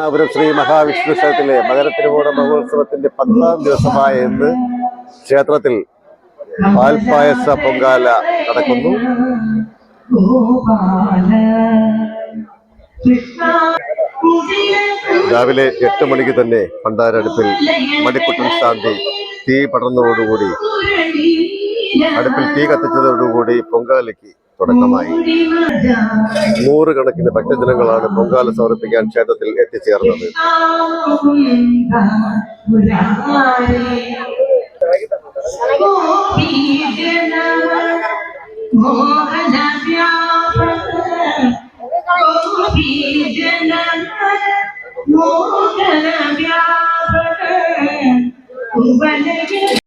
കരുണാപുരം ശ്രീ മഹാവിഷ്ണു ക്ഷേത്രത്തിലെ മകരത്തിരുവോണ മഹോത്സവത്തിന്റെ പത്താം ദിവസമായ ഇന്ന് ക്ഷേത്രത്തിൽ പാൽപായസ പൊങ്കാല നടക്കുന്നു. രാവിലെ എട്ട് മണിക്ക് തന്നെ പണ്ടാരടുപ്പിൽ മണിക്കുട്ടൻ ശാന്തി തീ പടർന്നതോടുകൂടി അടുപ്പിൽ തീ കത്തിച്ചതോടുകൂടി പൊങ്കാലയ്ക്ക് തുടക്കമായി. നൂറുകണക്കിന് ഭക്തജനങ്ങളാണ് പൊങ്കാല സമർപ്പിക്കാൻ ക്ഷേത്രത്തിൽ എത്തിച്ചേർന്നത്. മോഹന മോഹന ഗോപാല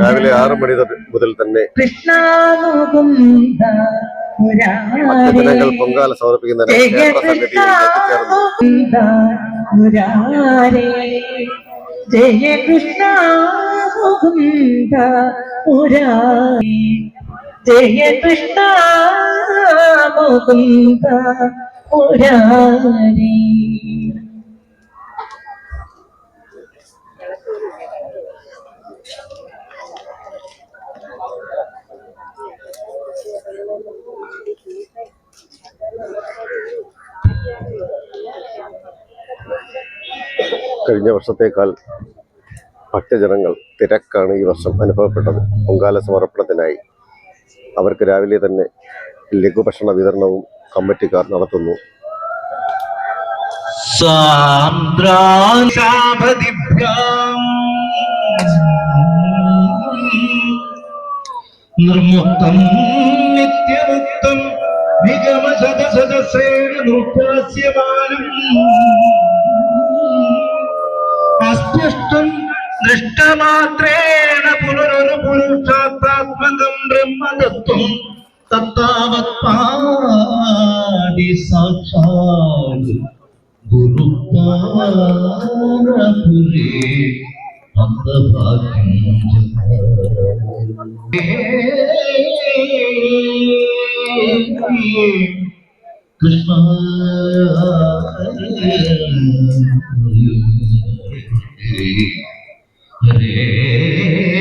രാവിലെ ആറ് മണി മുതൽ തന്നെ ഭക്തജനങ്ങൾ പൊങ്കാല സമർപ്പിക്കുന്ന ജയ കൃഷ്ണ എത്തിച്ചേർന്നു ജയ കൃഷ്ണ മുകുന്ദ മുരാരേ ജയ കൃഷ്ണ മുകുന്ദ മുരാരേ കഴിഞ്ഞ വർഷത്തേക്കാൾ ഭക്തജനങ്ങൾ തിരക്കാണ് ഈ വർഷം അനുഭവപ്പെട്ടത്. പൊങ്കാല സമർപ്പണത്തിനായി. അവർക്ക് രാവിലെ തന്നെ ലഘുഭക്ഷണ വിതരണവും കമ്മിറ്റിക്കാർ നടത്തുന്നു. നിത്യമുക്തം നിഗമശതസദസേന നൃത്താസ്യമാനം. അസ്പഷ്ടം ദൃഷ്ടമാത്രേണ പുനരൊരു പുരുഷാത്മകം ബ്രഹ്മതത്വം തത്താവത് പാടി സാക്ഷാത് ഗുരുപാരപുരേ അന്തഭാഗ്യം കൃഷ്ണ ഹരേ